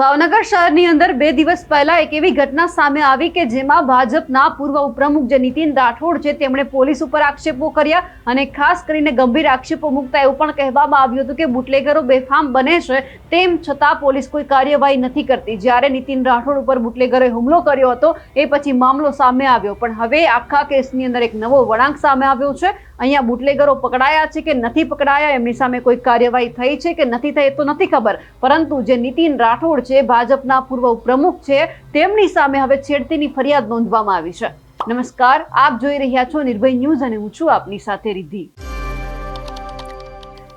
ભાવનગર શહેરની અંદર બે દિવસ પહેલા એક એવી ઘટના સામે આવી કે જેમાં ભાજપના પૂર્વ ઉપપ્રમુખ જે નીતિન રાઠોડ છે, તેમણે પોલીસ ઉપર આક્ષેપો કર્યા અને ખાસ કરીને ગંભીર આક્ષેપો મૂકતા એવું પણ કહેવામાં આવ્યું હતું કે બુટલેગરો બેફામ બને છે, તેમ છતાં પોલીસ કોઈ કાર્યવાહી નથી કરતી. જ્યારે નીતિન રાઠોડ ઉપર બુટલેગરોએ હુમલો કર્યો હતો, એ પછી મામલો સામે આવ્યો. પણ હવે આખા કેસની અંદર એક નવો વળાંક સામે આવ્યો છે. અહીંયા બુટલેગરો પકડાયા છે કે નથી પકડાયા, એમની સામે કોઈ કાર્યવાહી થઈ છે કે નથી થઈ એ તો નથી ખબર. પરંતુ જે નીતિન રાઠોડ છે, ભાજપના પૂર્વ પ્રમુખ છે, તેમની સામે હવે છેડતીની ફરિયાદ નોંધવામાં આવી છે. નમસ્કાર, આપ જોઈ રહ્યા છો નિર્ભય ન્યૂઝ અને હું છું આપની સાથે રિદ્ધિ.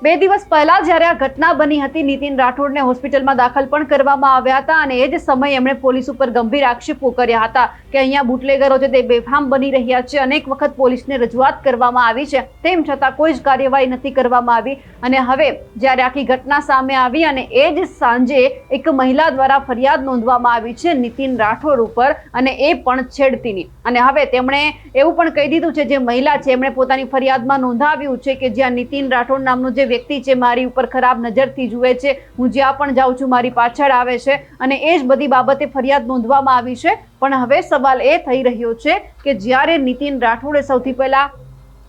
બે દિવસ પહેલા જ્યારે આ ઘટના બની હતી, નીતિન રાઠોડને હોસ્પિટલમાં દાખલ પણ કરવામાં આવ્યા હતા અને એ જ સમયે એમણે પોલીસ ઉપર ગંભીર આક્ષેપો કર્યા હતા કે અહીંયા બુટલેગરો છે તે બેફામ બની રહ્યા છે. અનેક વખત પોલીસને રજૂઆત કરવામાં આવી છે. તેમ છતાં કોઈ જ કાર્યવાહી નથી કરવામાં આવી અને હવે જ્યારે આખી ઘટના સામે આવી અને એ જ સાંજે એક મહિલા દ્વારા ફરિયાદ નોંધવામાં આવી છે નીતિન રાઠોડ ઉપર અને એ પણ છેડતીની. અને હવે તેમણે એવું પણ કહી દીધું છે, જે મહિલા છે, એમણે પોતાની ફરિયાદમાં નોંધાવ્યું છે કે જ્યાં નીતિન રાઠોડ નામનો જે વ્યક્તિ છે મારી ઉપર ખરાબ નજરથી જુએ છે, હું જ્યાં પણ જાઉં છું, મારી પાછળ આવે છે અને એ જ બધી બાબતે ફરિયાદ નોંધવામાં આવી છે. પણ હવે સવાલ એ થઈ રહ્યો છે કે જ્યારે નીતિન રાઠોડે સૌથી પહેલા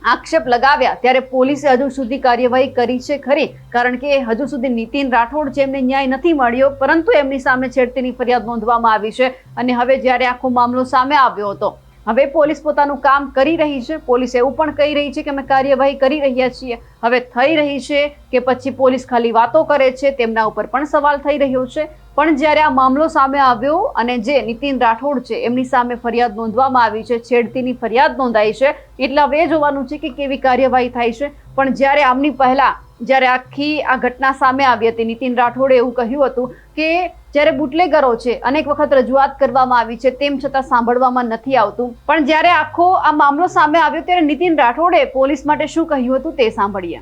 આક્ષેપ લગાવ્યા, ત્યારે પોલીસે હજુ સુધી કાર્યવાહી કરી છે ખરી? કારણ કે હજુ સુધી નીતિન રાઠોડ છે એમને ન્યાય નથી મળ્યો, પરંતુ એમની સામે છેડતીની ફરિયાદ નોંધવામાં આવી છે. અને હવે જ્યારે આખો મામલો સામે આવ્યો હતો હવે પોલીસ પોતાનું કામ કરી રહી છે. પોલીસ એવું પણ કહી રહી છે કે અમે કાર્યવાહી કરી રહ્યા છીએ. હવે થઈ રહી છે કે પછી પોલીસ ખાલી વાતો કરે છે, તેમના ઉપર પણ સવાલ થઈ રહ્યો છે. પણ જ્યારે આ મામલો સામે આવ્યો અને જે નીતિન રાઠોડ છે, એમની સામે ફરિયાદ નોંધવામાં આવી છે, છેડતીની ફરિયાદ નોંધાઈ છે, એટલે હવે જોવાનું છે કે કેવી કાર્યવાહી થાય છે. પણ જ્યારે આમની પહેલા જ્યારે આખી આ ઘટના સામે આવી હતી નીતિન રાઠોડે એવું કહ્યું હતું કે જ્યારે બુટલેગરો છે અનેક વખત રજૂઆત કરવામાં આવી છે તેમ છતાં સાંભળવામાં નથી આવતું. પણ જ્યારે આખો આ મામલો સામે આવ્યો ત્યારે નીતિન રાઠોડે પોલીસ માટે શું કહ્યું હતું તે સાંભળીએ.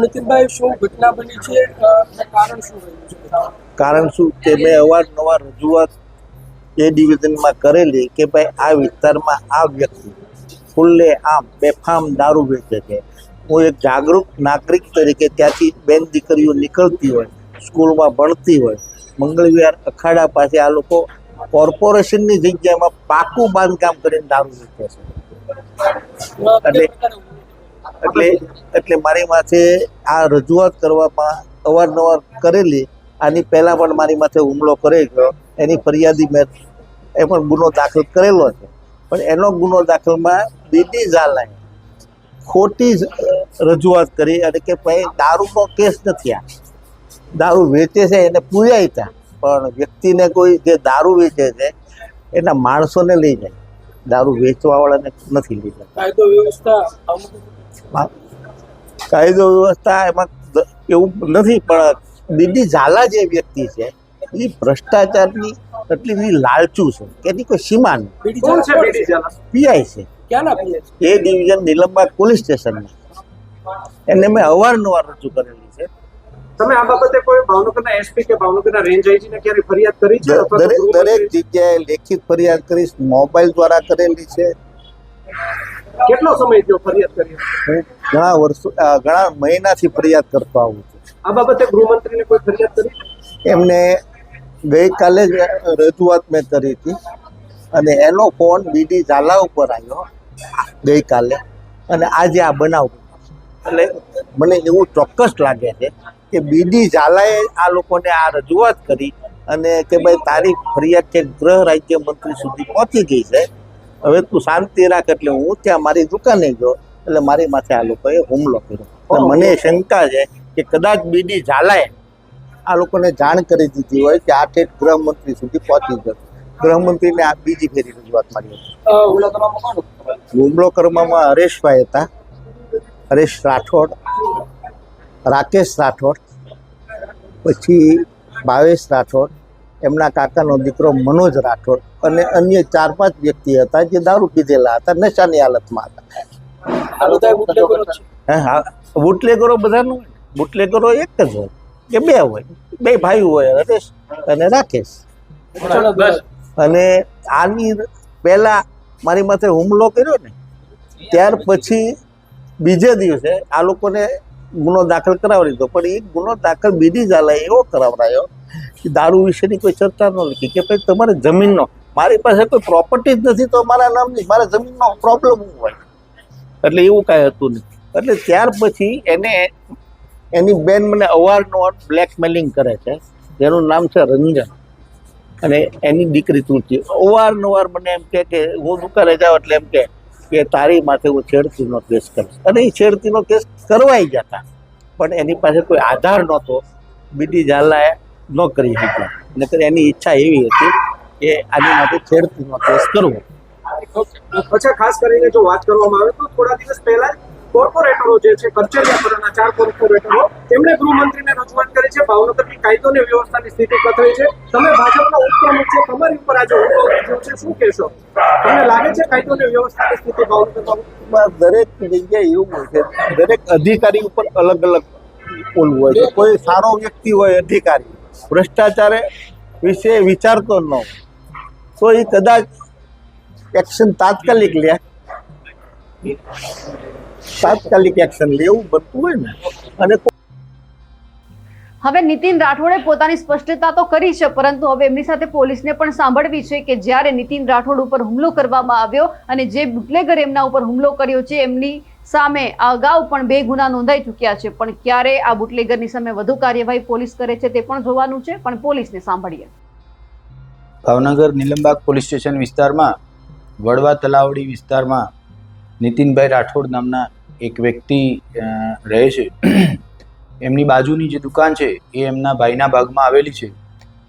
નીતિનભાઈ શું ઘટના બની છે? કારણ શું રહ્યું છે? કારણ શું? કે મેં અવારનવાર રજૂઆત એ ડિવિઝનમાં કરેલી કે ભાઈ આ વિસ્તારમાં આ વ્યક્તિ ખુલ્લે આમ બેફામ દારૂ વેચે છે. હું એક જાગૃત નાગરિક તરીકે ત્યાંથી બેન દીકરીઓ નીકળતી હોય, સ્કૂલમાં ભણતી હોય મંગળવિહાર અખાડા પાસે આ લોકો કોર્પોરેશનની જગ્યામાં પાકું બાંધકામ કરીને દારૂ મૂકે છે. એટલે- એટલે એટલે મારી માથે આ રજૂઆત કરવામાં અવારનવાર કરેલી, આની પહેલાં પણ મારી માથે હુમલો કરી ગયો. એની ફરિયાદી મેં, એ પણ ગુનો દાખલ કરેલો છે. પણ એનો ગુનો દાખલમાં બીજી ઝાલાએ ખોટી રજૂઆત કરી અને કે ભાઈ દારૂનો કેસ નથી આ દારૂ વેચે છે એને પૂર્યાય હતા પણ વ્યક્તિને કોઈ જે દારૂ વેચે છે એના માણસોને લઈ જાય. દારૂ વેચવાવાળાને નથી લઈ જાય કાયદો વ્યવસ્થા કાયદો વ્યવસ્થા એમાં એવું નથી પણ દીદી ઝાલા જે વ્યક્તિ છે એ ભ્રષ્ટાચારની એટલી બધી લાલચું છે. કે એની કોઈ સીમા નહીં? પીઆઈ છે. એ ડિવિઝન નીલમબાગ પોલીસ સ્ટેશનમાં એને મેં અવારનવાર રજૂ કરેલી છે. તમે આ બાબતે કોઈ ભાવનગરના એસપી કે ભાવનગરના રેન્જ આઈજીને ક્યારે ફરિયાદ કરી છે? દ- અથવા તો દરેક જગ્યાએ લેખિત ફરિયાદ કરીશ. મોબાઈલ દ્વારા કરેલી છે. કેટલો સમય થયો ફરિયાદ કરી? ઘણા વર્ષો ઘણા મહિનાથી ફરિયાદ કરતો આવું છું. આ બાબતે ગૃહમંત્રીને કોઈ ફરિયાદ કરી? એમને ગઈકાલે જ રજૂઆત મેં કરી હતી. અને એનો ફોન બીડી ઝાલા ઉપર આવ્યો. ગઈકાલે. અને આજે આ બનાવ એટલે મને એવું ચોક્કસ લાગે છે કે બીડી ઝાલાએ આ લોકોને આ રજૂઆત કરી અને કે ભાઈ તારી ફરિયાદ છે ગૃહ રાજ્ય મંત્રી સુધી પહોંચી ગઈ છે. હવે તું શાંતિ રાખ એટલે હું ત્યાં મારી દુકાને ગયો એટલે મારી માથે આ લોકોએ હુમલો કર્યો. એટલે મને શંકા છે કે કદાચ બીડી ઝાલાએ આ લોકોને જાણ કરી દીધી હોય કે આ ઠેઠ ગૃહમંત્રી સુધી પહોંચી ગયો. ગૃહમંત્રીને આ બીજી ફેરી રજૂઆત કરી હતી. હુમલો કરવામાં કોણ હતું? હરેશભાઈ હતા. હરેશ રાઠોડ રાકેશ રાઠોડ પછી ભાવેશ રાઠોડ એમના કાકાનો દીકરો મનોજ રાઠોડ અને અન્ય ચાર પાંચ વ્યક્તિ હતા જે દારૂ પીધેલા હતા નશાની હાલતમાં હતા. હે બુટલેગરો બધાનું બુટલેગરો એક જ હોય કે બે હોય. બે ભાઈ હોય હરેશ અને રાકેશ. બસ. અને આની પહેલા મારી માથે હુમલો કર્યો ને, ત્યાર પછી બીજે દિવસે આ લોકોને ગુનો દાખલ કરાવી દીધો પણ એ ગુનો દાખલ બીજી ઝાલાએ એવો કરાવડાયો કે દારૂ વિશેની કોઈ ચર્ચા ન લખી કે ભાઈ તમારે જમીનનો, મારી પાસે કોઈ પ્રોપર્ટી જ નથી તો મારા નામની, મારા જમીનનો પ્રોબ્લેમ હોય? એટલે એવું કાંઈ હતું નહીં. એટલે ત્યાર પછી એને, એની બેન મને અવારનવાર બ્લેકમેલિંગ કરે છે. જેનું નામ છે રંજન. અને એની દીકરી તુલસી અવારનવાર મને એમ કે, હું દુકાને જાઉં એટલે એમ કે કે, તારી માથે હું છેડતીનો કેસ કરીશ. અને એ છેડતીનો કેસ કરવાઈ જતા. પણ એની પાસે કોઈ આધાર નહોતો. બીડી ઝાલાએ ન કરી શક્યા નકર એની ઈચ્છા એવી હતી કે આની માટે છેડતીનો કેસ કરવો. પછી ખાસ કરીને જો વાત કરવામાં આવે તો થોડા દિવસ પહેલા જ જે છે કચેરિયાપુરાના ચાર કોર્પોરેટરો તેમણે ગૃહમંત્રીને રજૂઆત કરી છે, ભાવનગરની કાયદો અને વ્યવસ્થાની સ્થિતિ કથળી છે. તમે ભાજપના ઉપપ્રમુખ છો, તમારી ઉપર આજે હુમલો થયો છે, શું કહેશો? તમને લાગે છે કાયદો અને વ્યવસ્થાની સ્થિતિ ભાવનગરમાં દરેક જગ્યાએ એવું હોય છે? દરેક અધિકારી ઉપર અલગ અલગ ઓલું હોય છે. કોઈ સારો વ્યક્તિ હોય, અધિકારી. ભ્રષ્ટાચારે વિશે વિચારતો ન તો એ કદાચ એક્શન તાત્કાલિક લે. તાત્કાલિક એક્શન લેવું બનતું હોય ને. અને હવે નીતિન રાઠોડે પોતાની સ્પષ્ટતા તો કરી છે પરંતુ હવે એમની સાથે પોલીસને પણ સાંભળવી છે કે જ્યારે નીતિન રાઠોડ ઉપર હુમલો કરવામાં આવ્યો અને જે બુટલેગર એમના ઉપર હુમલો કર્યો છે એમની સામે અગાઉ પણ બે ગુના નોંધાઈ ચૂક્યા છે. પણ ક્યારે આ બુટલેગરની સામે વધુ કાર્યવાહી પોલીસ કરે છે તે પણ જોવાનું છે પણ પોલીસને સાંભળીએ. ભાવનગર નીલમબાગ પોલીસ સ્ટેશન વિસ્તારમાં વડવા તલાવડી વિસ્તારમાં નીતિનભાઈ રાઠોડ નામના એક વ્યક્તિ રહે છે. એમની બાજુની જે દુકાન છે, એ એમના ભાઈના ભાગમાં આવેલી છે,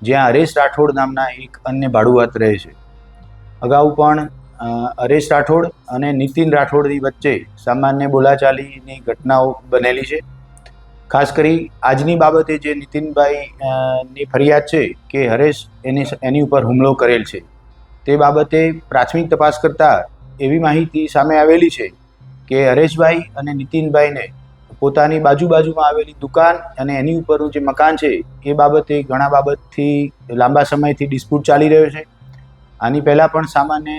જ્યાં હરેશ રાઠોડ નામના એક અન્ય ભાડુઆત રહે છે. અગાઉ પણ હરેશ રાઠોડ અને નીતિન રાઠોડની વચ્ચે સામાન્ય બોલાચાલીની ઘટનાઓ બનેલી છે. ખાસ કરી આજની બાબતે જે નીતિનભાઈ ની ફરિયાદ છે કે હરેશ એની એની ઉપર હુમલો કરેલ છે. તે બાબતે પ્રાથમિક તપાસ કરતાં એવી માહિતી સામે આવેલી છે કે હરેશભાઈ અને નીતિનભાઈને પોતાની બાજુ બાજુમાં આવેલી દુકાન અને એની ઉપરનું જે મકાન છે, એ બાબતે ઘણા બાબતથી લાંબા સમયથી ડિસ્પ્યુટ ચાલી રહ્યો છે. આની પહેલાં પણ સામાન્ય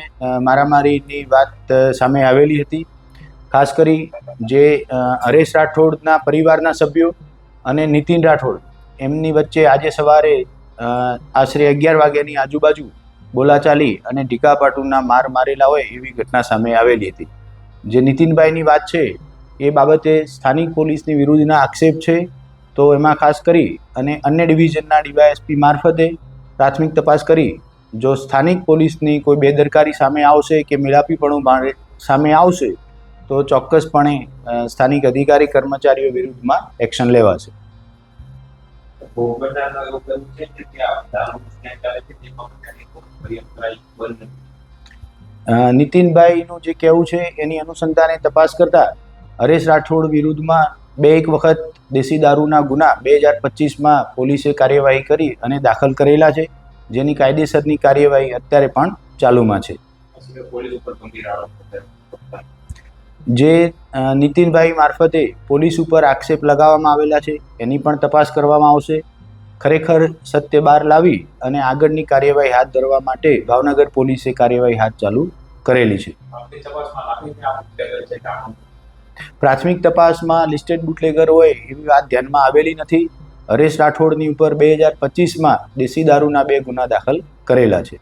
મારામારીની વાત સામે આવેલી હતી. ખાસ કરી જે હરેશ રાઠોડના પરિવારના સભ્યો અને નીતિન રાઠોડ, એમની વચ્ચે આજે સવારે આશરે અગિયાર વાગ્યાની આજુબાજુ બોલાચાલી અને ઢીકાપાટુના માર મારેલા હોય એવી ઘટના સામે આવેલી હતી. જે નીતિનભાઈની વાત છે, એ બાબતે સ્થાનિક પોલીસની વિરુદ્ધના આક્ષેપ છે. તો એમાં ખાસ કરી અને અન્ય ડિવિઝનના ડીવાયએસપી મારફતે પ્રાથમિક તપાસ કરી. જો સ્થાનિક પોલીસની કોઈ બેદરકારી સામે આવશે કે મેળાપીપણું સામે આવશે, તો ચોક્કસપણે સ્થાનિક અધિકારી કર્મચારીઓ વિરુદ્ધમાં એક્શન લેવાશે. છે નીતિનભાઈનું જે કહેવું છે, એની અનુસંધાને તપાસ કરતા હરેશ રાઠોડ વિરુદ્ધમાં બે એક વખત દેશી દારૂના ગુના બે હજાર પચીસમાં પોલીસે કાર્યવાહી કરી અને દાખલ કરેલા છે જેની કાયદેસરની કાર્યવાહી અત્યારે પણ ચાલુમાં છે. જે નીતિનભાઈ મારફતે પોલીસ ઉપર આક્ષેપ લગાવવામાં આવેલા છે, એની પણ તપાસ કરવામાં આવશે ખરેખર સત્ય બહાર લાવી અને આગળની કાર્યવાહી હાથ ધરવા માટે ભાવનગર પોલીસે કાર્યવાહી હાથ ચાલુ કરેલી છે. પ્રાથમિક તપાસમાં લિસ્ટેડ બુટલેગર હોય એવી વાત ધ્યાનમાં આવેલી નથી. હરેશ રાઠોડની ઉપર બે હજાર પચીસમાં દેશી દારૂના બે ગુના દાખલ કરેલા છે.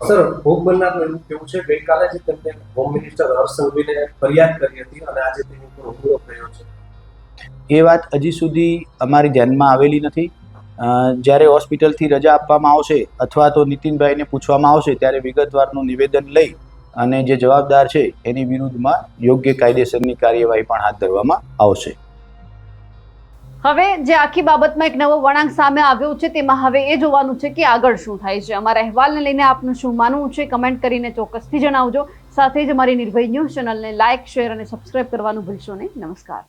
સર, ભોગ બનનારનું એવું કેવું છે? ગઈકાલે જે તેમને હોમ મિનિસ્ટર હર્ષ સંઘવીને ફરિયાદ કરી હતી અને આજે તેની ઉપર હુમલો થયો છે. એ વાત હજી સુધી અમારી ધ્યાનમાં આવેલી નથી. જ્યારે હોસ્પિટલથી રજા આપવામાં આવશે અથવા તો નીતિનભાઈને પૂછવામાં આવશે ત્યારે વિગતવારનું નિવેદન લઈ અને જે જવાબદાર છે એની વિરુદ્ધમાં યોગ્ય કાયદેસરની કાર્યવાહી પણ હાથ ધરવામાં આવશે. હવે જે આખી બાબતમાં એક નવો વળાંક સામે આવ્યો છે તેમાં હવે એ જોવાનું છે કે આગળ શું થાય છે. અમારા અહેવાલને લઈને આપનું શું માનવું છે કમેન્ટ કરીને ચોક્કસથી જણાવજો. સાથે જ અમારી નિર્ભય ન્યૂઝ ચેનલને લાઇક, શેર અને સબસ્ક્રાઇબ કરવાનું ભૂલશો નહીં. નમસ્કાર.